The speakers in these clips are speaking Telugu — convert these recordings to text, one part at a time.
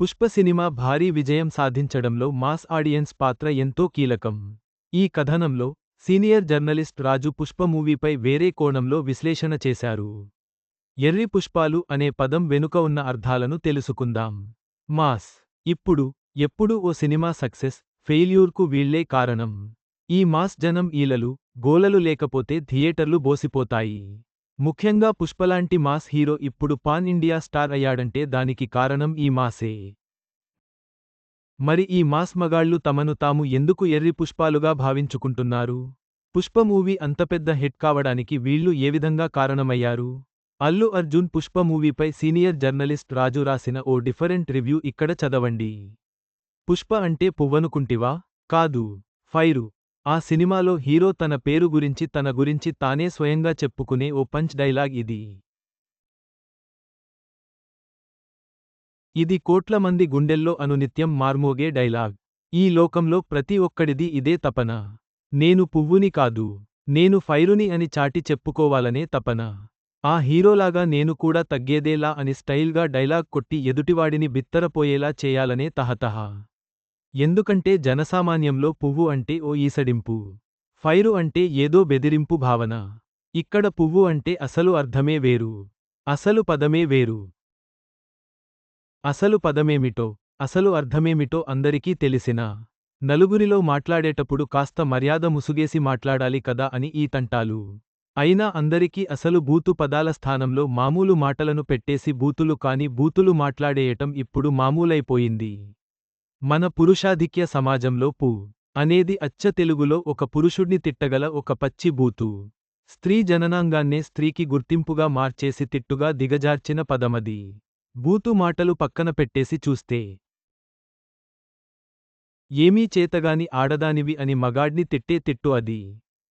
పుష్ప సినిమా భారీ విజయం సాధించడంలో మాస్ ఆడియన్స్ పాత్ర ఎంతో కీలకం. ఈ కథనంలో సీనియర్ జర్నలిస్ట్ రాజు పుష్ప మూవీపై వేరే కోణంలో విశ్లేషణ చేశారు. ఎర్రి పుష్పాలు అనే పదం వెనుక ఉన్న అర్థాలను తెలుసుకుందాం. మాస్ ఇప్పుడు ఎప్పుడు ఓ సినిమా సక్సెస్ ఫెయిల్యూర్కు వీళ్ళే కారణం. ఈ మాస్ జనం ఈలలు గోలలు లేకపోతే థియేటర్లు బోసిపోతాయి. ముఖ్యంగా పుష్పలాంటి మాస్ హీరో ఇప్పుడు పాన్ ఇండియా స్టార్ అయ్యాడంటే దానికి కారణం ఈ మాసే. మరి ఈ మాస్ మగాళ్ళు తమను తాము ఎందుకు ఎర్రి పుష్పాలుగా భావించుకుంటున్నారు? పుష్ప మూవీ అంత పెద్ద హిట్ కావడానికి వీళ్ళు ఏ విధంగా కారణమయ్యారు? అల్లు అర్జున్ పుష్ప మూవీపై సీనియర్ జర్నలిస్ట్ రాజు రాసిన ఓ డిఫరెంట్ రివ్యూ ఇక్కడ చదవండి. పుష్ప అంటే పువ్వనుకుంటివా కాదు. ఫైరు. ఆ సినిమాలో హీరో తన పేరు గురించి తన గురించి తానే స్వయంగా చెప్పుకునే ఓ పంచ్ డైలాగ్ ఇది. ఇది కోట్ల మంది గుండెల్లో అనునిత్యం మార్మోగే డైలాగ్. ఈ లోకంలో ప్రతి ఒక్కడిది ఇదే తపన. నేను పువ్వుని కాదు నేను ఫైరుని అని చాటి చెప్పుకోవాలనే తపన. ఆ హీరోలాగా నేను కూడా తగ్గేదేలా అని స్టైల్గా డైలాగ్ కొట్టి ఎదుటివాడిని బిత్తరపోయేలా చేయాలనే తహతహా. ఎందుకంటే జనసామాన్యంలో పువ్వు అంటే ఓ ఈసడింపు ఫైరు అంటే ఏదో బెదిరింపు భావన. ఇక్కడ పువ్వు అంటే అసలు అర్థమే వేరు అసలు పదమే వేరు. అసలు పదమేమిటో అసలు అర్థమేమిటో అందరికీ తెలిసినా. నలుగురిలో మాట్లాడేటప్పుడు కాస్త మర్యాద ముసుగేసి మాట్లాడాలి కదా అని ఈ తంటాలు. అయినా అందరికీ అసలు బూతు పదాల స్థానంలో మామూలు మాటలను పెట్టేసి బూతులు కాని బూతులు మాట్లాడేయటం ఇప్పుడు మామూలైపోయింది. మన పురుషాధిక్య సమాజంలో పు అనేది అచ్చ తెలుగులో ఒక పురుషుణ్ణి తిట్టగల ఒక పచ్చి బూతు. స్త్రీ జననాంగాన్నే స్త్రీకి గుర్తింపుగా మార్చేసి తిట్టుగా దిగజార్చిన పదమది. బూతు మాటలు పక్కన పెట్టేసి చూస్తే. ఏమీ చేతగాని ఆడదానివి అని మగాడ్ని తిట్టే తిట్టు అది.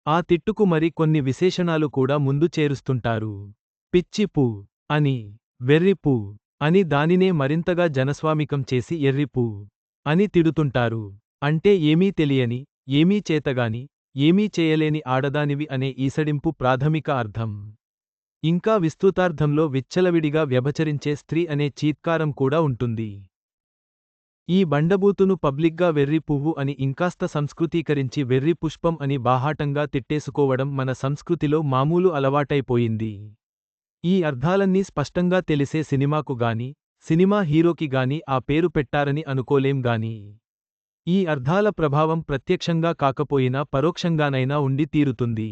ఆ తిట్టుకు మరి కొన్ని విశేషణాలు కూడా ముందు చేరుస్తుంటారు. పిచ్చిపు అని వెర్రిపు అని దానినే మరింతగా జనస్వామికం చేసి ఎర్రిపూ అని తిడుతుంటారు. అంటే ఏమీ తెలియని ఏమీ చేతగాని ఏమీ చేయలేని ఆడదానివి అనే ఈసడింపు ప్రాథమిక అర్థం. ఇంకా విస్తృతార్థంలో విచ్చలవిడిగా వ్యభచరించే స్త్రీ అనే చీత్కారం కూడా ఉంటుంది. ఈ బండబూతును పబ్లిక్గా వెర్రి పువ్వు అని ఇంకాస్త సంస్కృతీకరించి వెర్రి పుష్పం అని బాహాటంగా తిట్టేసుకోవడం మన సంస్కృతిలో మామూలు అలవాటైపోయింది. ఈ అర్థాలన్నీ స్పష్టంగా తెలిసే సినిమాకు గాని సినిమా హీరోకి గాని ఆ పేరు పెట్టారని అనుకోలేం గాని ఈ అర్థాల ప్రభావం ప్రత్యక్షంగా కాకపోయినా పరోక్షంగానైనా ఉండి తీరుతుంది.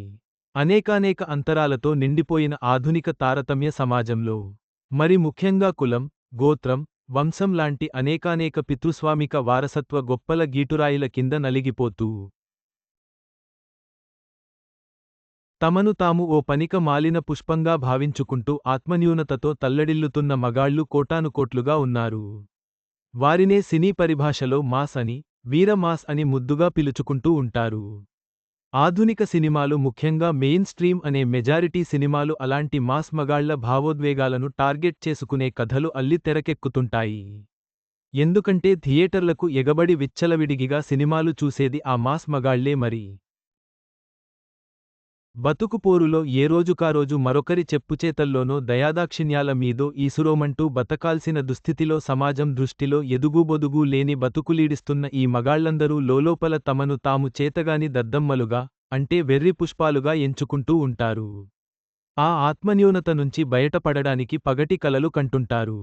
అనేకానేక అంతరాలతో నిండిపోయిన ఆధునిక తారతమ్య సమాజంలో మరి ముఖ్యంగా కులం గోత్రం వంశం లాంటి అనేకానేక పితృస్వామిక వారసత్వ గొప్పల గీటురాయిల కింద నలిగిపోతూ తమను తాము ఓ పనిక మాలిన పుష్పంగా భావించుకుంటూ ఆత్మన్యూనతతో తల్లడిల్లుతున్న మగాళ్ళు కోటానుకోట్లుగా ఉన్నారు. వారినే సినీ పరిభాషలో మాస్ అని వీర మాస్ అని ముద్దుగా పిలుచుకుంటూ ఉంటారు. ఆధునిక సినిమాలు ముఖ్యంగా మెయిన్ స్ట్రీమ్ అనే మెజారిటీ సినిమాలు అలాంటి మాస్ మగాళ్ళ భావోద్వేగాలను టార్గెట్ చేసుకునే కథలు అల్లి తెరకెక్కుతుంటాయి. ఎందుకంటే థియేటర్లకు ఎగబడి విచ్చలవిడిగిగా సినిమాలు చూసేది ఆ మాస్ మగాళ్ళే మరి. బతుకుపోరులో ఏ రోజుకారోజు మరొకరి చెప్పుచేతల్లోనో దయాదాక్షిణ్యాల మీదో ఈసురోమంటూ బతకాల్సిన దుస్థితిలో సమాజం దృష్టిలో ఎదుగుబొదుగు లేని బతుకులీడిస్తున్న ఈ మగాళ్ళందరూ లోలోపల తమను తాము చేతగాని దద్దమ్మలుగా అంటే వెర్రి పుష్పాలుగా ఎంచుకుంటూ ఉంటారు. ఆ ఆత్మన్యూనత నుంచి బయటపడడానికి పగటి కలలు కంటుంటారు.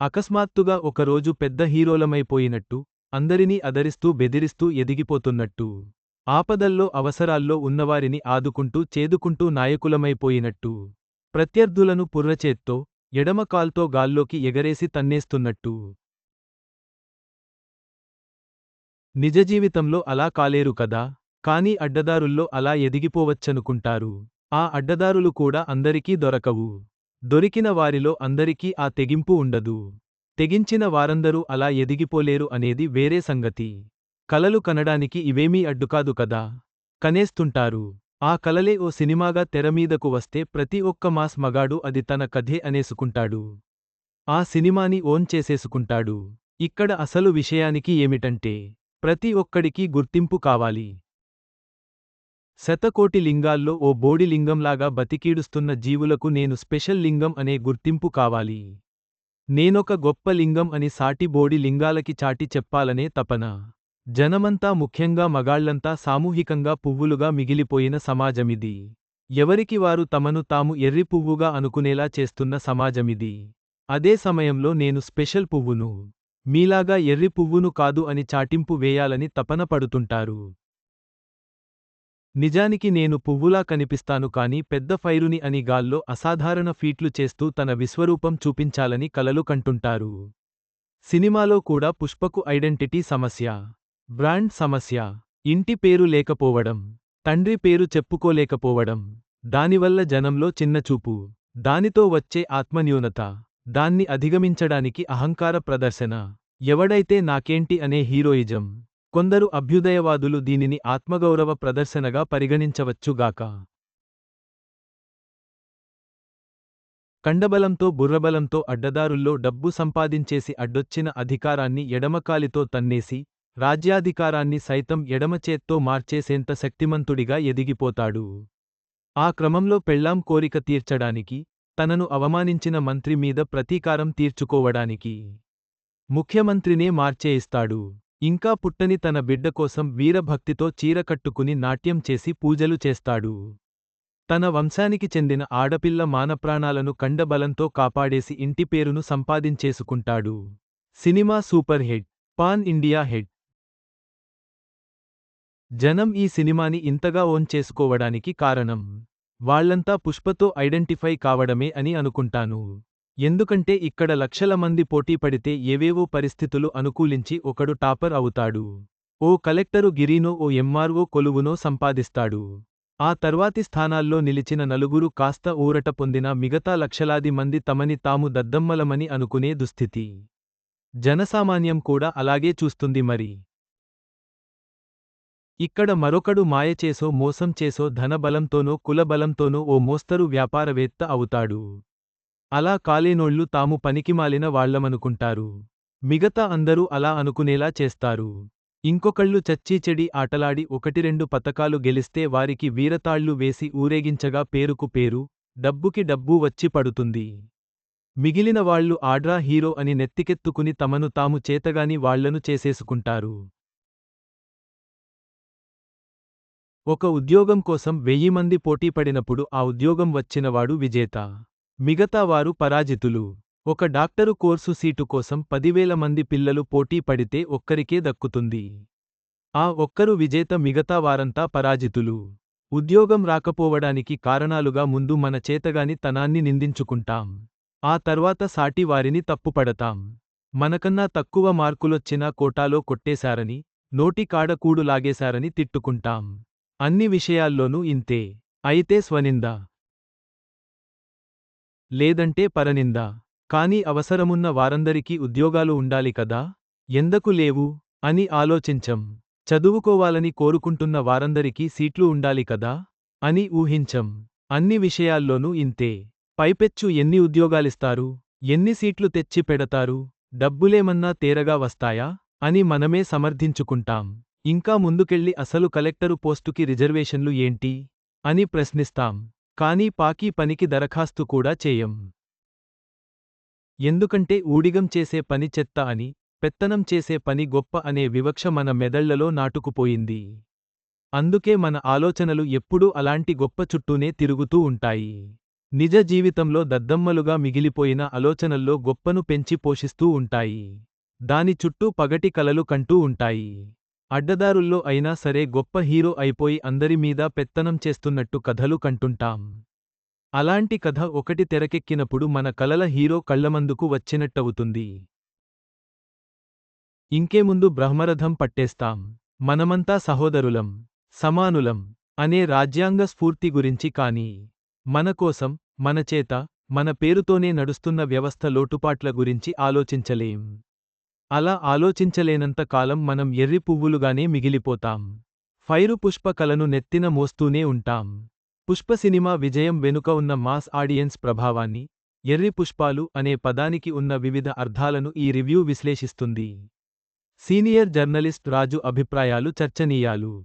అకస్మాత్తుగా ఒకరోజు పెద్ద హీరోలమైపోయినట్టు అందరినీ అదరిస్తూ బెదిరిస్తూ ఎదిగిపోతున్నట్టు. ఆపదల్లో అవసరాల్లో ఉన్నవారిని ఆదుకుంటూ చేదుకుంటూ నాయకులమైపోయినట్టు. ప్రత్యర్థులను పుర్రచేత్తో ఎడమకాల్తో గాల్లోకి ఎగరేసి తన్నేస్తున్నట్టు. నిజజీవితంలో అలా కాలేరు కదా కాని అడ్డదారుల్లో అలా ఎదిగిపోవచ్చనుకుంటారు. ఆ అడ్డదారులు కూడా అందరికీ దొరకవు. దొరికిన వారిలో అందరికీ ఆ తెగింపు ఉండదు. తెగించిన వారందరూ అలా ఎదిగిపోలేరు అనేది వేరే సంగతి. కలలు కనడానికి ఇవేమీ అడ్డుకాదు కదా? కనేస్తుంటారు. ఆ కలలే ఓ సినిమాగా తెరమీదకు వస్తే ప్రతి ఒక్క మాస్ మగాడు అది తన కథే అనేసుకుంటాడు. ఆ సినిమాని ఓన్ చేసేసుకుంటాడు. ఇక్కడ అసలు విషయానికి ఏమిటంటే ప్రతి ఒక్కడికీ గుర్తింపు కావాలి. శతకోటి లింగాల్లో ఓ బోడి లింగంలాగా బతికీడుస్తున్న జీవులకు నేను స్పెషల్ లింగం అనే గుర్తింపు కావాలి. నేనొక గొప్ప లింగం అని సాటి బోడి లింగాలకి చాటి చెప్పాలనే తపన. జనమంతా ముఖ్యంగా మగాళ్ళంతా సామూహికంగా పువ్వులుగా మిగిలిపోయిన సమాజమిది. ఎవరికి వారు తమను తాము ఎర్రి పువ్వుగా అనుకునేలా చేస్తున్న సమాజమిది. అదే సమయంలో నేను స్పెషల్ పువ్వును మీలాగా ఎర్రి పువ్వును కాదు అని చాటింపు వేయాలని తపన పడుతుంటారు. నిజానికి నేను పువ్వులా కనిపిస్తాను కాని పెద్ద ఫైరుని అని గాల్లో అసాధారణ ఫీట్లు చేస్తూ తన విశ్వరూపం చూపించాలని కలలు కంటుంటారు. సినిమాలో కూడా పుష్పకు ఐడెంటిటీ సమస్య. బ్రాండ్ సమస్య ఇంటి పేరు లేకపోవడం తండ్రి పేరు చెప్పుకోలేకపోవడం దానివల్ల జనంలో చిన్నచూపు దానితో వచ్చే ఆత్మన్యూనత దాన్ని అధిగమించడానికి అహంకార ప్రదర్శన. ఎవడైతే నాకేంటి అనే హీరోయిజం కొందరు అభ్యుదయవాదులు దీనిని ఆత్మగౌరవ ప్రదర్శనగా పరిగణించవచ్చుగాక కండబలంతో బుర్రబలంతో అడ్డదారుల్లో డబ్బు సంపాదించేసి అడ్డొచ్చిన అధికారాన్ని ఎడమకాలితో తన్నేసి రాజ్యాధికారాన్ని సైతం ఎడమచేత్తో మార్చేసేంత శక్తిమంతుడిగా ఎదిగిపోతాడు. ఆ క్రమంలో పెళ్ళాం కోరిక తీర్చడానికి తనను అవమానించిన మంత్రి మీద ప్రతీకారం తీర్చుకోవడానికి ముఖ్యమంత్రినే మార్చేయిస్తాడు. ఇంకా పుట్టని తన బిడ్డ కోసం వీరభక్తితో చీర కట్టుకుని నాట్యం చేసి పూజలు చేస్తాడు. తన వంశానికి చెందిన ఆడపిల్ల మానప్రాణాలను కండబలంతో కాపాడేసి ఇంటి పేరును సంపాదించేసుకుంటాడు. Cinema super hit pan India hit. జనం ఈ సినిమాని ఇంతగా ఓన్ చేసుకోవడానికి కారణం వాళ్ళంతా పుష్పతో ఐడెంటిఫై కావడమే అని అనుకుంటాను. ఎందుకంటే ఇక్కడ లక్షల మంది పోటీ పడితే ఏవేవో పరిస్థితులు అనుకూలించి ఒకడు టాపర్ అవుతాడు. ఓ కలెక్టరు గిరీనో ఓ ఎంఆర్ఓ కొలువునో సంపాదిస్తాడు. ఆ తర్వాతి స్థానాల్లో నిలిచిన నలుగురు కాస్త ఊరట పొందిన మిగతా లక్షలాది మంది తమని తాము దద్దమ్మలమని అనుకునే దుస్థితి. జనసామాన్యం కూడా అలాగే చూస్తుంది మరి. ఇక్కడ మరొకడు మాయచేసో మోసం చేసో ధనబలంతోనో కులబలంతోనో ఓ మోస్తరు వ్యాపారవేత్త అవుతాడు. అలా కాలేనోళ్ళు తాము పనికిమాలిన వాళ్ళమనుకుంటారు మిగతా అందరూ అలా అనుకునేలా చేస్తారు. ఇంకొకళ్ళు చచ్చీచెడి ఆటలాడి ఒకటి రెండు పతకాలు గెలిస్తే వారికి వీరతాళ్ళు వేసి ఊరేగించగా పేరుకు పేరు డబ్బుకి డబ్బు వచ్చి పడుతుంది. మిగిలిన వాళ్ళు ఆడ్రా హీరో అని నెత్తికెత్తుకుని తమను తాము చేతగాని వాళ్ళను చేసేసుకుంటారు. ఒక ఉద్యోగం కోసం వెయ్యి మంది పోటీపడినప్పుడు ఆ ఉద్యోగం వచ్చినవాడు విజేత. మిగతావారు పరాజితులు. ఒక డాక్టరు కోర్సు సీటు కోసం పదివేల మంది పిల్లలు పోటీ పడితే ఒక్కరికే దక్కుతుంది. ఆ ఒక్కరు విజేత మిగతా వారంతా పరాజితులు. ఉద్యోగం రాకపోవడానికి కారణాలుగా ముందు మన చేతగాని తనాన్ని నిందించుకుంటాం. ఆ తర్వాత సాటి వారిని తప్పుపడతాం. మనకన్నా తక్కువ మార్కులొచ్చినా కోటాలో కొట్టేశారని నోటి కూడు లాగేశారని తిట్టుకుంటాం. అన్ని విషయాల్లోనూ ఇంతే. అయితే స్వనింద. లేదంటే పరనింద. కాని అవసరమున్న వారందరికీ ఉద్యోగాలు ఉండాలి కదా? ఎందకు లేవు? అని ఆలోచించం. చదువుకోవాలని కోరుకుంటున్న వారందరికీ సీట్లు ఉండాలి కదా? అని ఊహించం. అన్ని విషయాల్లోనూ ఇంతే. పైపెచ్చు ఎన్ని ఉద్యోగాలిస్తారు? ఎన్ని సీట్లు తెచ్చి పెడతారు? డబ్బులేమన్నా తేరగా వస్తాయా? అని మనమే సమర్థించుకుంటాం. ఇంకా ముందుకెళ్ళి అసలు కలెక్టరు పోస్టుకి రిజర్వేషన్లు ఏంటి? అని ప్రశ్నిస్తాం. కానీ పాకీ పనికి దరఖాస్తు కూడా చేయం. ఎందుకంటే ఊడిగం చేసే పని చెత్త అని పెత్తనం చేసే పని గొప్ప అనే వివక్ష మన మెదళ్ళలో నాటుకుపోయింది. అందుకే మన ఆలోచనలు ఎప్పుడూ అలాంటి గొప్ప చుట్టూనే తిరుగుతూ ఉంటాయి. నిజ జీవితంలో దద్దమ్మలుగా మిగిలిపోయిన ఆలోచనల్లో గొప్పను పెంచి పోషిస్తూ ఉంటాయి. దాని చుట్టూ పగటి కలలు కంటూ ఉంటాయి. అడ్డదారుల్లో అయినా సరే గొప్ప హీరో అయిపోయి అందరి మీద పెత్తనం చేస్తున్నట్టు కథలు కంటుంటాం. అలాంటి కథ ఒకటి తెరకెక్కినప్పుడు మన కలల హీరో కళ్ళమందుకు వచ్చినట్టవుతుంది. ఇంకేముందు బ్రహ్మరథం పట్టేస్తాం. మనమంతా సహోదరులం సమానులం అనే రాజ్యాంగ స్ఫూర్తి గురించి కాని మనకోసం మనచేత మన పేరుతోనే నడుస్తున్న వ్యవస్థ లోటుపాట్ల గురించి ఆలోచించలేం. అలా ఆలోచించలేనంత కాలం మనం ఎర్రి పువ్వులుగానే మిగిలిపోతాం. ఫైరు పుష్ప కలను నెత్తిన మోస్తూనే ఉంటాం. పుష్ప సినిమా విజయం వెనుక ఉన్న మాస్ ఆడియన్స్ ప్రభావాన్ని ఎర్రి పుష్పాలు అనే పదానికి ఉన్న వివిధ అర్థాలను ఈ రివ్యూ విశ్లేషిస్తుంది. సీనియర్ జర్నలిస్ట్ రాజు అభిప్రాయాలు చర్చనీయాలు.